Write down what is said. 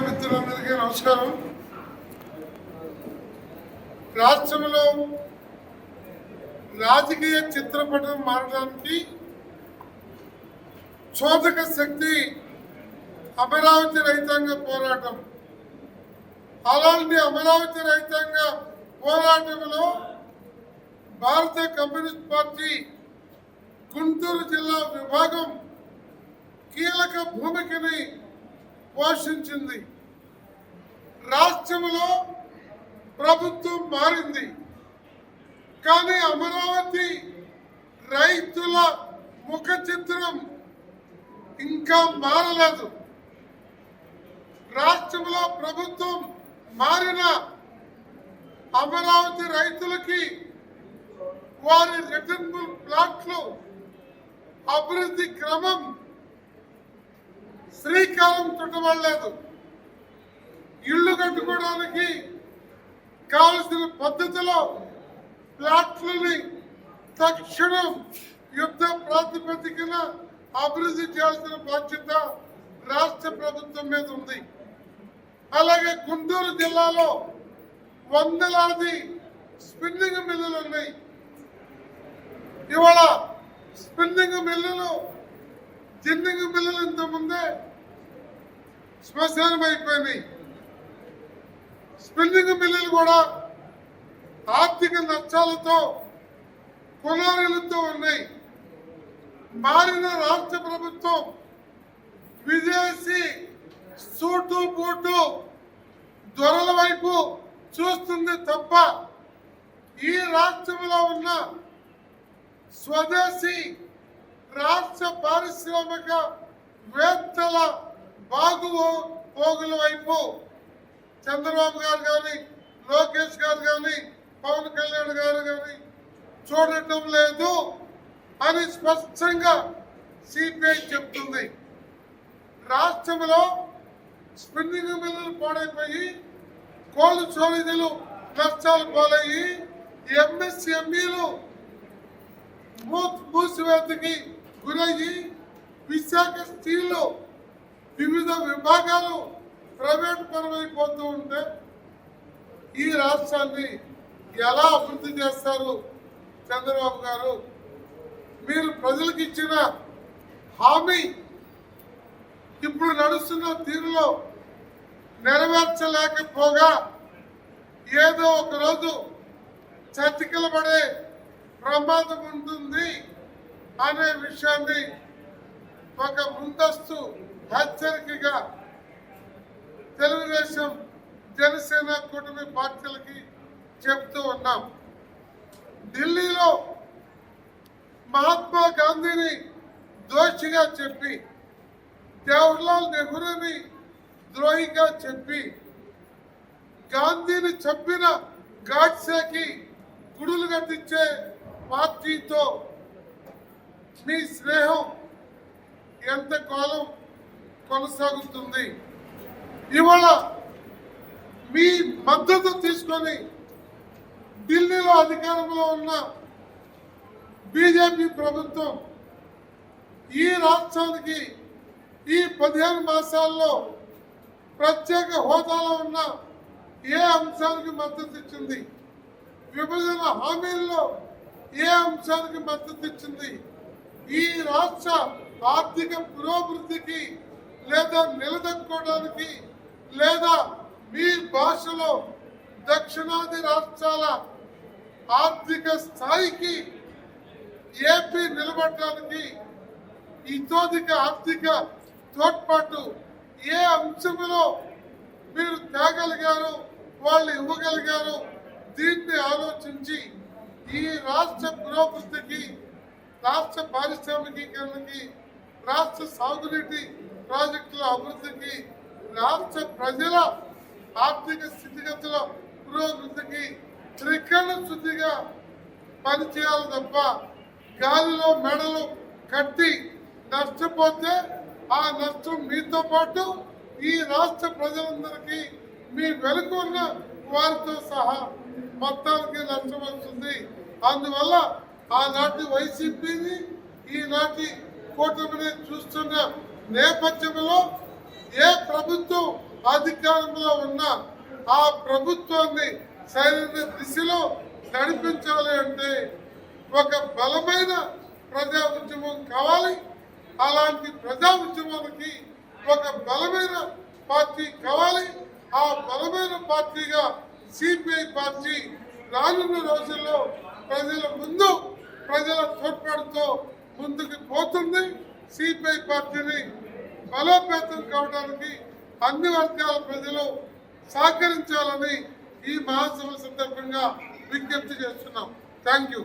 మిత్రులందరికీ నమస్కారం. రాష్ట్రంలో రాజకీయ చిత్రపటం మారడానికి చోదక శక్తి అమరావతి రైతాంగ పోరాటం అలాంటి అమరావతి రైతాంగ పోరాటంలో భారత కమ్యూనిస్ట్ పార్టీ గుంటూరు జిల్లా విభాగం కీలక భూమికని పోషించింది. రాష్ట్రంలో ప్రభుత్వం మారింది. కానీ అమరావతి రైతుల ముఖ చిత్రం ఇంకా మారలేదు. రాష్ట్రంలో ప్రభుత్వం మారిన అమరావతి రైతులకి వారి రిటర్నబుల్ ప్లాట్లు అభివృద్ధి క్రమం శ్రీకారం చుట్టబడలేదు. ఇల్లు కట్టుకోవడానికి కావలసిన పద్ధతిలో ప్లాట్లని తక్షణం యుద్ధ ప్రాతిపదికన అభివృద్ధి చేయాల్సిన బాధ్యత రాష్ట్ర ప్రభుత్వం మీద ఉంది. అలాగే గుంటూరు జిల్లాలో వందలాది స్పిన్నింగ్ మిల్లులు ఉన్నాయి. ఇవాళ స్పిన్నింగ్ మిల్లులు జిన్నింగ్ పిల్లలు ఇంతకుముందే శ్మశానం అయిపోయినాయి. స్పిన్నింగ్ మిల్లులు కూడా ఆర్థిక నష్టాలతో పునారులతో ఉన్నాయి. మారిన రాష్ట్ర ప్రభుత్వం విదేశీ సూటు బూటు దొరల వైపు చూస్తుంది తప్ప ఈ రాష్ట్రంలో ఉన్న స్వదేశీ రాష్ట్ర పారిశ్రామిక వేత్తల బాగు పోగుల వైపు చంద్రబాబు గారు కానీ లోకేష్ గారు కానీ పవన్ కళ్యాణ్ గారు కానీ చూడటం లేదు అని స్పష్టంగా సిపిఐ చెప్తుంది. రాష్ట్రంలో స్పిన్నింగ్ మిల్లులు పాడైపోయి కోల్డ్ చోరీదులు నష్టాలు పాలయ్యి ఎంఎస్ఎంఈలు మూసివేతకి గురయ్యి విశాఖ స్టీల్లో వివిధ విభాగాలు ప్రైవేట్ పరమైపోతూ ఉంటే ఈ రాష్ట్రాన్ని ఎలా అభివృద్ధి చేస్తారు చంద్రబాబు గారు? మీరు ప్రజలకు ఇచ్చిన హామీ ఇప్పుడు నడుస్తున్న తీరులో నెరవేర్చలేకపోగా ఏదో ఒక రోజు చతికిల పడే ప్రమాదం ఉంటుంది. అనే విషయాన్ని ఒక ముందస్తు హెచ్చరికగా తెలుగుదేశం జనసేన కూటమి పార్టీలకి చెప్తూ ఉన్నాం. ఢిల్లీలో మహాత్మా గాంధీని దోషిగా చెప్పి జవహర్లాల్ నెహ్రూని ద్రోహిగా చెప్పి గాంధీని చంపిన గాడ్సేకి గుడులు కట్టించే పార్టీతో మీ స్నేహం ఎంతకాలం కొనసాగుతుంది? ఇవాళ మీ మద్దతు తీసుకొని ఢిల్లీలో అధికారంలో ఉన్న బీజేపీ ప్రభుత్వం ఈ రాష్ట్రానికి ఈ పదిహేను మాసాల్లో ప్రత్యేక హోదాలో ఉన్న ఏ అంశానికి మద్దతు ఇచ్చింది? విభజన హామీల్లో ఏ అంశానికి మద్దతు ఇచ్చింది? ఈ రాష్ట్ర ఆర్థిక పురోభివృద్ధికి లేదా నిలదొక్కుకోవడానికి లేదా మీ భాషలో దక్షిణాది రాష్ట్రాల ఆర్థిక స్థాయికి ఏపీ నిలబడటానికి ఇతోధిక ఆర్థిక తోడ్పాటు ఏ అంశంలో మీరు తేగలిగారు వాళ్ళు ఇవ్వగలిగారు దీన్ని ఆలోచించి ఈ రాష్ట్ర పురోభివృద్ధికి రాష్ట్ర పారిశ్రామికీకరణకి రాష్ట్ర సాగునీటి ప్రాజెక్టుల అభివృద్ధికి రాష్ట్ర ప్రజల ఆర్థిక స్థితిగతుల పురోభివృద్ధికి త్రికరణ శుద్ధిగా పనిచేయాలి తప్ప గాలిలో మెడలు కట్టి నష్టపోతే ఆ నష్టం మీతో పాటు ఈ రాష్ట్ర ప్రజలందరికీ మీ వెనుక ఉన్న వారితో సహా మొత్తానికి నష్టం వస్తుంది అందువల్ల ఆనాటి వైసీపీని ఈనాటి కూటమిని చూస్తున్న నేపథ్యంలో ఏ ప్రభుత్వం అధికారంలో ఉన్నా ఆ ప్రభుత్వాన్ని సరైన దిశలో నడిపించాలి అంటే ఒక బలమైన ప్రజా ఉద్యమం కావాలి. అలాంటి ప్రజా ఉద్యమానికి ఒక బలమైన పార్టీ కావాలి. ఆ బలమైన పార్టీగా సిపిఐ పార్టీ రానున్న రోజుల్లో ప్రజల ముందు ప్రజల తోడ్పాటుతో ముందుకు పోతుంది. సిపిఐ పార్టీని బలోపేతం కావడానికి అన్ని వర్గాల ప్రజలు సహకరించాలని ఈ మహాసభ సందర్భంగా విజ్ఞప్తి చేస్తున్నాం. Thank you.